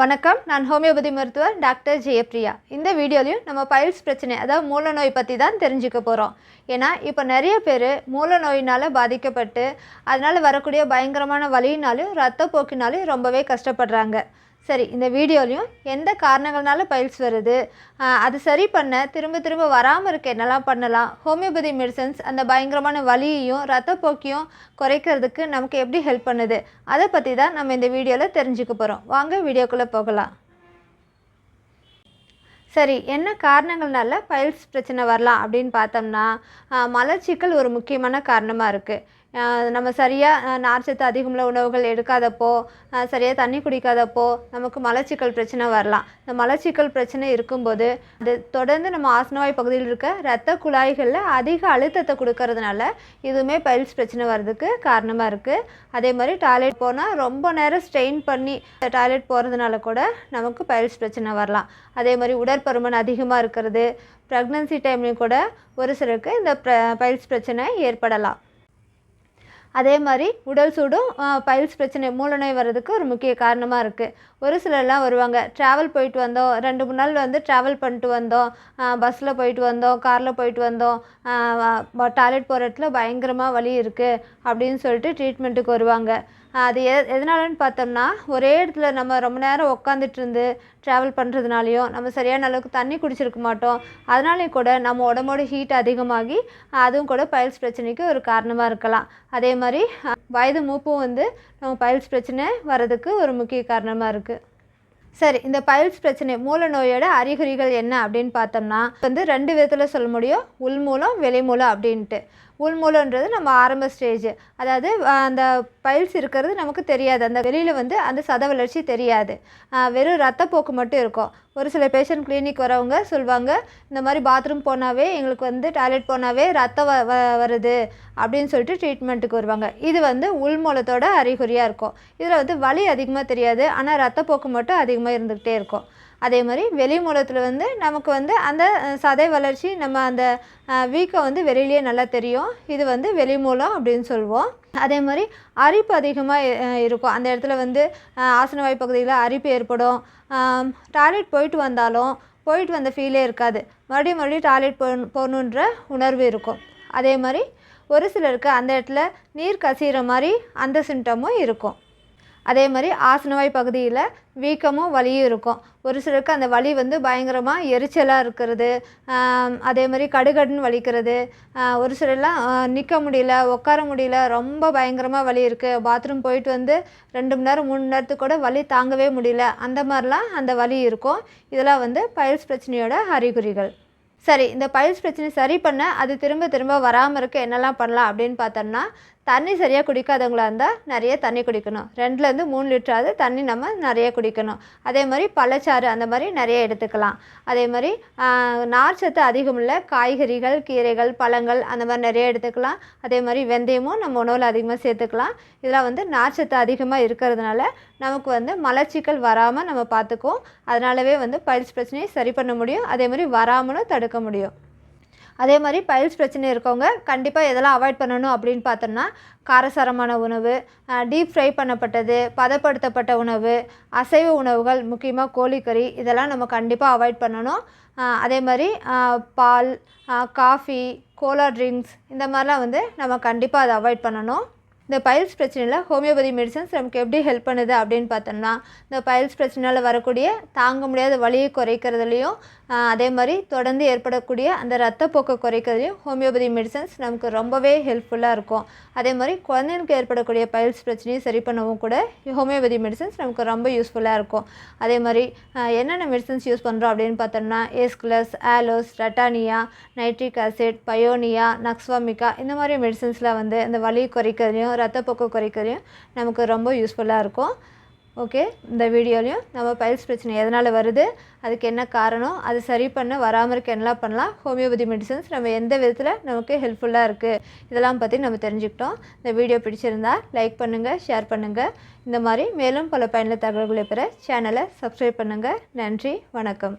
வணக்கம். நான் ஹோமியோபதி மருத்துவர் டாக்டர் ஜெயப்ரியா இந்த வீடியோலையும் நம்ம பைல்ஸ் பிரச்சனை அதாவது மூல நோய் பற்றி தான் தெரிஞ்சுக்க போகிறோம் ஏன்னா இப்போ நிறைய பேர் மூல நோயினால் பாதிக்கப்பட்டு அதனால் வரக்கூடிய பயங்கரமான வலியினாலும் ரத்தப்போக்கினாலும் ரொம்பவே கஷ்டப்படுறாங்க. சரி இந்த வீடியோலையும் எந்த காரணங்கள்னால பைல்ஸ் வருது? அது சரி பண்ண திரும்ப திரும்ப வராமல் இருக்க என்னெல்லாம் பண்ணலாம்? ஹோமியோபதி மெடிசன்ஸ் அந்த பயங்கரமான வலியையும் ரத்தப்போக்கையும் குறைக்கிறதுக்கு நமக்கு எப்படி ஹெல்ப் பண்ணுது? அதை பற்றி தான் நம்ம இந்த வீடியோவில் தெரிஞ்சுக்க போகிறோம் வாங்க வீடியோக்குள்ளே போகலாம். சரி என்ன காரணங்கள்னால பைல்ஸ் பிரச்சனை வரலாம் அப்படின்னு பார்த்தோம்னா மலச்சிக்கல் ஒரு முக்கியமான காரணமாக இருக்குது நம்ம சரியாக நார்ச்சத்து அதிகமுள்ள உணவுகள் எடுக்காதப்போ சரியாக தண்ணி குடிக்காதப்போ நமக்கு மலச்சிக்கல் பிரச்சனை வரலாம். இந்த மலச்சிக்கல் பிரச்சனை இருக்கும்போது அது தொடர்ந்து நம்ம ஆசனவாய் பகுதியில் இருக்க இரத்த குழாய்களில் அதிக அழுத்தத்தை கொடுக்கறதுனால இதுவுமே பைல்ஸ் பிரச்சனை வர்றதுக்கு காரணமாக இருக்குது அதே மாதிரி டாய்லெட் போனால் ரொம்ப நேரம் ஸ்ட்ரெயின் பண்ணி டாய்லெட் போகிறதுனால கூட நமக்கு பைல்ஸ் பிரச்சனை வரலாம். அதே மாதிரி உடற்பருமன் அதிகமாக இருக்கிறது ப்ரெக்னன்சி டைம்லையும் கூட ஒரு சிலருக்கு இந்த பைல்ஸ் பிரச்சனை ஏற்படலாம். அதே மாதிரி உடல் சூடும் பைல்ஸ் பிரச்சனை மூலநோய் வர்றதுக்கு ஒரு முக்கிய காரணமாக இருக்குது ஒரு சிலர்லாம் வருவாங்க ட்ராவல் போயிட்டு வந்தோம் ரெண்டு மூணு நாள் வந்து ட்ராவல் பண்ணிட்டு வந்தோம் பஸ்ஸில் போயிட்டு வந்தோம் காரில் போயிட்டு வந்தோம் டாய்லெட் போகிற இடத்துல பயங்கரமாக வலி இருக்குது அப்படின்னு சொல்லிட்டு ட்ரீட்மெண்ட்டுக்கு வருவாங்க. அது எ எதனாலன்னு பார்த்தோம்னா ஒரே இடத்துல நம்ம ரொம்ப நேரம் உட்காந்துட்டு இருந்து ட்ராவல் பண்ணுறதுனாலையும் நம்ம சரியான அளவுக்கு தண்ணி குடிச்சிருக்க மாட்டோம். அதனாலேயும் கூட நம்ம உடம்போட ஹீட் அதிகமாகி அதுவும் கூட பைல்ஸ் பிரச்சனைக்கு ஒரு காரணமாக இருக்கலாம். அதே மாதிரி வயது மூப்பும் வந்து நம்ம பைல்ஸ் பிரச்சனை வர்றதுக்கு ஒரு முக்கிய காரணமாக இருக்குது சரி இந்த பைல்ஸ் பிரச்சனை மூல நோயோட அறிகுறிகள் என்ன அப்படின்னு பார்த்தோம்னா வந்து ரெண்டு விதத்தில் சொல்ல முடியும். உள்மூலம் வெளிமூலம் அப்படின்ட்டு. உள்மூலன்றது நம்ம ஆரம்ப ஸ்டேஜ் அதாவது அந்த பைல்ஸ் இருக்கிறது நமக்கு தெரியாது. அந்த வெளியில் வந்து அந்த சத வளர்ச்சி தெரியாது. வெறும் ரத்தப்போக்கு மட்டும் இருக்கும். ஒரு சில பேஷண்ட் கிளினிக் வரவங்க சொல்லுவாங்க இந்த மாதிரி பாத்ரூம் போனாவே எங்களுக்கு வந்து டாய்லெட் போனாவே ரத்தம் வ வ- வருது அப்படின்னு சொல்லிட்டு ட்ரீட்மெண்ட்டுக்கு வருவாங்க. இது வந்து உள்மூலத்தோட அறிகுறியாக இருக்கும். இதில் வந்து வலி அதிகமாக தெரியாது. ஆனால் ரத்தப்போக்கு மட்டும் அதிகமாக இருந்துக்கிட்டே இருக்கும். அதே மாதிரி வெளி மூலத்தில் வந்து நமக்கு வந்து அந்த சதை வளர்ச்சி நம்ம அந்த வீக்கம் வந்து வெளியிலேயே நல்லா தெரியும். இது வந்து வெளி மூலம் அப்படின்னு சொல்லுவோம் அதே மாதிரி அரிப்பு அதிகமாக இருக்கும். அந்த இடத்துல வந்து ஆசனவாய் பகுதியில் அரிப்பு ஏற்படும். டாய்லெட் போயிட்டு வந்தாலும் போயிட்டு வந்த ஃபீலே இருக்காது. மறுபடியும் மறுபடியும் டாய்லெட் போ போகணுன்ற உணர்வு இருக்கும். அதே மாதிரி ஒரு சிலருக்கு அந்த இடத்துல நீர் கசிகிற மாதிரி அந்த சிம்டமும் இருக்கும். அதே மாதிரி ஆசனவாய் பகுதியில் வீக்கமும் வலியும் இருக்கும். ஒரு சிலருக்கு அந்த வலி வந்து பயங்கரமாக எரிச்சலாக இருக்கிறது அதே மாதிரி கடுகடுன்னு வலிக்கிறது ஒரு சிலர்லாம் நிற்க முடியல உட்கார முடியல ரொம்ப பயங்கரமாக வலி இருக்குது பாத்ரூம் போயிட்டு வந்து ரெண்டு மணி நேரம் மூணு நேரத்துக்கு கூட வலி தாங்கவே முடியல. அந்த மாதிரிலாம் அந்த வலி இருக்கும். இதெல்லாம் வந்து பைல்ஸ் பிரச்சனையோட அறிகுறிகள். சரி இந்த பைல்ஸ் பிரச்சனை சரி பண்ண அது திரும்ப திரும்ப வராமல் இருக்க என்னெல்லாம் பண்ணலாம் அப்படின்னு பார்த்தோம்னா தண்ணி சரியாக குடிக்காதவங்களா இருந்தால் நிறைய தண்ணி குடிக்கணும். ரெண்டுலேருந்து மூணு லிட்டராவது தண்ணி நம்ம நிறைய குடிக்கணும். அதே மாதிரி பழச்சாறு அந்த மாதிரி நிறைய எடுத்துக்கலாம். அதே மாதிரி நார்ச்சத்து அதிகமுள்ள காய்கறிகள் கீரைகள் பழங்கள் அந்த மாதிரி நிறைய எடுத்துக்கலாம். அதே மாதிரி வெந்தயமும் நம்ம உணவில் அதிகமாக சேர்த்துக்கலாம். இதெல்லாம் வந்து நார்ச்சத்து அதிகமாக இருக்கிறதுனால நமக்கு வந்து மலச்சிக்கல் வராமல் நம்ம பார்த்துக்குவோம். அதனாலவே வந்து பயிற்சி பிரச்சனையை சரி பண்ண முடியும். அதே மாதிரி வராமலும் தடுக்க முடியும். அதே மாதிரி பைல்ஸ் பிரச்சனை இருக்கவங்க கண்டிப்பாக எதெல்லாம் அவாய்ட் பண்ணணும் அப்படின்னு பார்த்தோம்னா காரசாரமான உணவு டீப் ஃப்ரை பண்ணப்பட்டது பதப்படுத்தப்பட்ட உணவு அசைவ உணவுகள் முக்கியமாக கோழிக்கறி இதெல்லாம் நம்ம கண்டிப்பாக அவாய்ட் பண்ணணும். அதே மாதிரி பால் காஃபி கோலா ட்ரிங்க்ஸ் இந்த மாதிரிலாம் வந்து நம்ம கண்டிப்பாக அதை அவாய்ட் பண்ணணும். இந்த பைல்ஸ் பிரச்சனையில் ஹோமியோபதி மெடிசன்ஸ் நமக்கு எப்படி ஹெல்ப் பண்ணுது அப்படின்னு பார்த்தோம்னா இந்த பைல்ஸ் பிரச்சனையால் வரக்கூடிய தாங்க முடியாத வலியை குறைக்கிறதுலையும் அதே மாதிரி தொடர்ந்து ஏற்படக்கூடிய அந்த ரத்தப்போக்கை குறைக்கிறதுலையும் ஹோமியோபதி மெடிசன்ஸ் நமக்கு ரொம்பவே ஹெல்ப்ஃபுல்லாக இருக்கும். அதே மாதிரி குழந்தைங்களுக்கு ஏற்படக்கூடிய பைல்ஸ் பிரச்சனையும் சரி பண்ணவும் கூட ஹோமியோபதி மெடிசன்ஸ் நமக்கு ரொம்ப யூஸ்ஃபுல்லாக இருக்கும். அதே மாதிரி என்னென்ன மெடிசன்ஸ் யூஸ் பண்ணுறோம் அப்படின்னு பார்த்தோம்னா aesculus aloes ratanhia nitric acid paeonia nux vomica இந்த மாதிரி மெடிசன்ஸ்லாம் வந்து இந்த வலி குறைக்கிறதையும் ரத்தப்போக்கை குறைக்கிறதையும் நமக்கு ரொம்ப யூஸ்ஃபுல்லாக இருக்கும். ஓகே இந்த வீடியோலையும் நம்ம பைல்ஸ் பிரச்சனை எதனால் வருது அதுக்கு என்ன காரணம் அது சரி பண்ண வராமல் இருக்க என்னலாம் பண்ணலாம் ஹோமியோபதி மெடிசன்ஸ் நம்ம எந்த விதத்தில் நமக்கு ஹெல்ப்ஃபுல்லாக இருக்குது இதெல்லாம் பற்றி நம்ம தெரிஞ்சுக்கிட்டோம். இந்த வீடியோ பிடிச்சிருந்தா லைக் பண்ணுங்கள் ஷேர் பண்ணுங்கள் இந்த மாதிரி மேலும் பல பயனுள்ள தகவல்களை பெற சேனலை சப்ஸ்கிரைப் பண்ணுங்கள் நன்றி வணக்கம்.